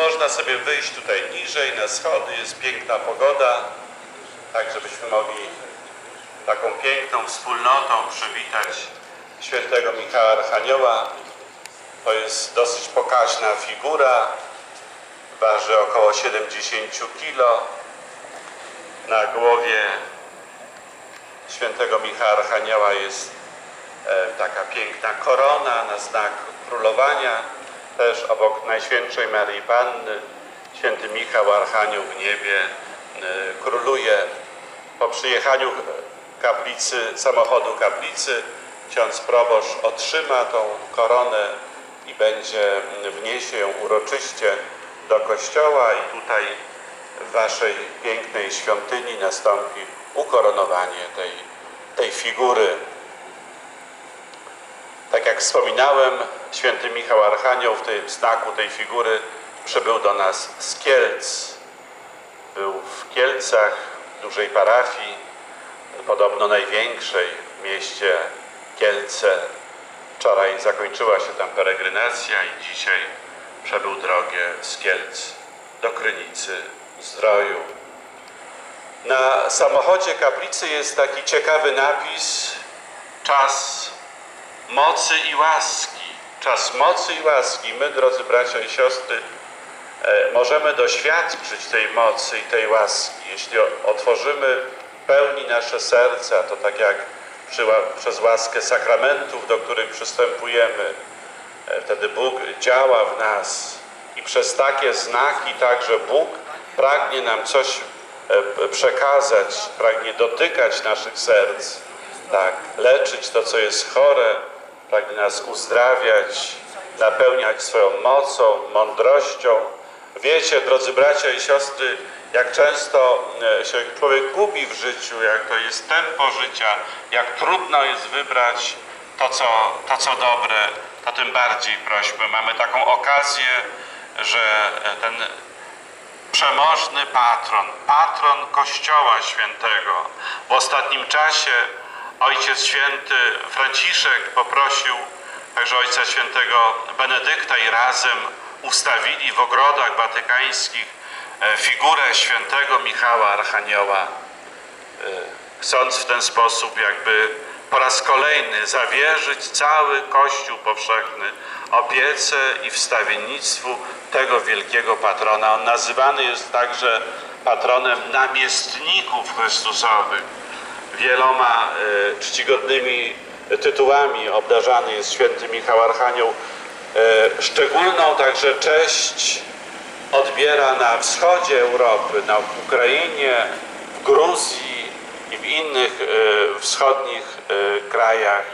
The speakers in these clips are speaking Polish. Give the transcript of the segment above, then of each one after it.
można sobie wyjść tutaj niżej na schody, jest piękna pogoda, tak żebyśmy mogli taką piękną wspólnotą przywitać świętego Michała Archanioła. To jest dosyć pokaźna figura, waży około 70 kg. Na głowie świętego Michała Archanioła jest e, taka piękna korona na znak królowania. Też obok Najświętszej Maryi Panny święty Michał Archanioł w niebie e, króluje. Po przyjechaniu kaplicy, samochodu kaplicy ksiądz proboszcz otrzyma tą koronę i będzie wniesie ją uroczyście do kościoła i tutaj w waszej pięknej świątyni nastąpi ukoronowanie tej, tej figury. Tak jak wspominałem, święty Michał Archanioł w tym znaku tej figury przybył do nas z Kielc. Był w Kielcach, dużej parafii, podobno największej w mieście Kielce. Wczoraj zakończyła się tam peregrinacja i dzisiaj przebył drogę z Kielc do Krynicy Zdroju. Na samochodzie kaplicy jest taki ciekawy napis Czas mocy i łaski. Czas mocy i łaski. My, drodzy bracia i siostry, e, możemy doświadczyć tej mocy i tej łaski, jeśli otworzymy pełni nasze serca, to tak jak przez łaskę sakramentów, do których przystępujemy, e, wtedy Bóg działa w nas i przez takie znaki także Bóg pragnie nam coś e, przekazać, pragnie dotykać naszych serc, tak, leczyć to, co jest chore, pragnie nas uzdrawiać, napełniać swoją mocą, mądrością. Wiecie, drodzy bracia i siostry, jak często e, się człowiek gubi w życiu, jak to jest tempo życia, jak trudno jest wybrać to, co, to, co dobre, to tym bardziej prośmy. Mamy taką okazję, że e, ten przemożny patron, patron Kościoła Świętego. W ostatnim czasie Ojciec Święty Franciszek poprosił także Ojca Świętego Benedykta i razem ustawili w ogrodach watykańskich e, figurę Świętego Michała Archanioła, e, chcąc w ten sposób jakby po raz kolejny zawierzyć cały Kościół powszechny opiece i wstawiennictwu tego wielkiego patrona. On nazywany jest także patronem namiestników Chrystusowych. Wieloma e, czcigodnymi tytułami obdarzany jest święty Michał Archanioł. E, szczególną także cześć odbiera na wschodzie Europy, na Ukrainie, w Gruzji i w innych e, wschodnich krajach,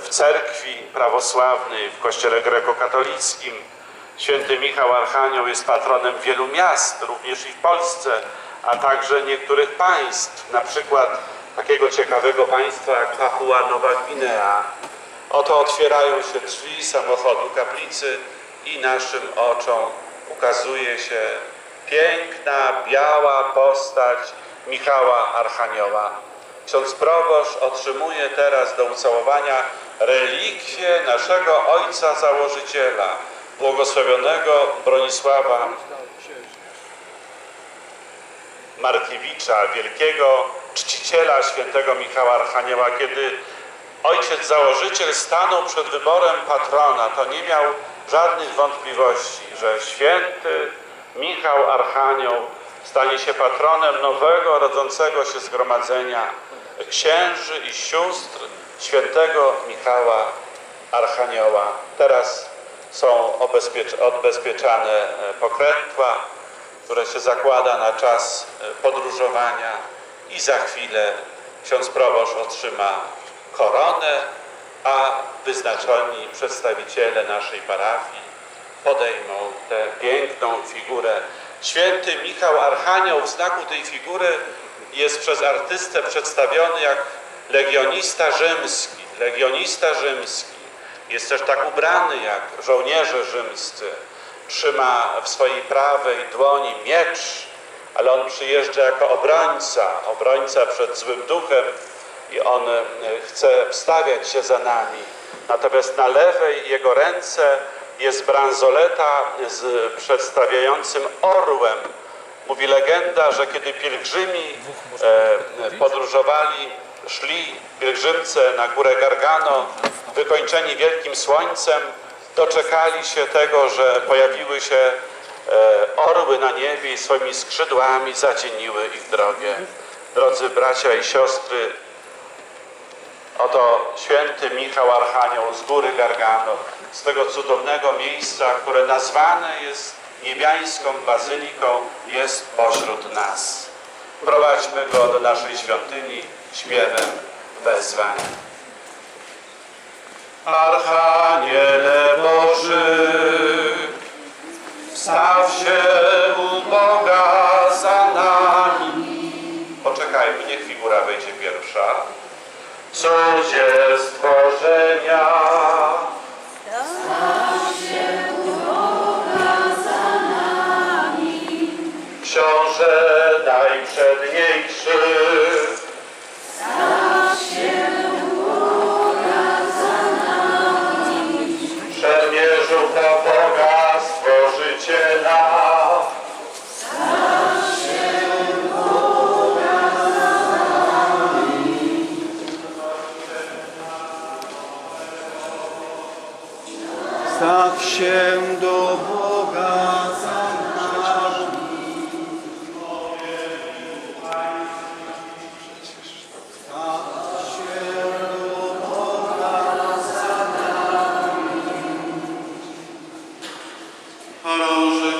w cerkwi prawosławnej, w kościele grekokatolickim. Święty Michał Archanioł jest patronem wielu miast, również i w Polsce, a także niektórych państw, na przykład takiego ciekawego państwa jak Papua Nowa Gwinea. Oto otwierają się drzwi samochodu kaplicy i naszym oczom ukazuje się piękna, biała postać Michała Archanioła. Ksiądz proboszcz otrzymuje teraz do ucałowania relikwie naszego ojca założyciela, błogosławionego Bronisława Markiewicza, wielkiego czciciela świętego Michała Archanioła. Kiedy ojciec założyciel stanął przed wyborem patrona, to nie miał żadnych wątpliwości, że święty Michał Archanioł stanie się patronem nowego, rodzącego się zgromadzenia księży i sióstr świętego Michała Archanioła. Teraz są odbezpieczane e, pokrętła, które się zakłada na czas e, podróżowania i za chwilę ksiądz proboszcz otrzyma koronę, a wyznaczeni przedstawiciele naszej parafii podejmą tę piękną figurę. Święty Michał Archanioł w znaku tej figury jest przez artystę przedstawiony jak legionista rzymski. Legionista rzymski. Jest też tak ubrany jak żołnierze rzymscy. Trzyma w swojej prawej dłoni miecz, ale on przyjeżdża jako obrońca, obrońca przed złym duchem i on e, chce wstawiać się za nami. Natomiast na lewej jego ręce jest bransoleta z przedstawiającym orłem. Mówi legenda, że kiedy pielgrzymi e, podróżowali, szli pielgrzymce na górę Gargano, wykończeni wielkim słońcem, doczekali się tego, że pojawiły się orły na niebie swoimi skrzydłami zacieniły ich drogę. Drodzy bracia i siostry, Oto święty Michał Archanioł z góry Gargano, z tego cudownego miejsca, które nazwane jest niebiańską bazyliką, jest pośród nas. Prowadźmy go do naszej świątyni śpiewem wezwań. Archaniele Boży, wstaw się u Boga za nami. Poczekajmy, niech figura wejdzie pierwsza. Cudzie stworzenia. Książę najprzedniejszy. Chorąży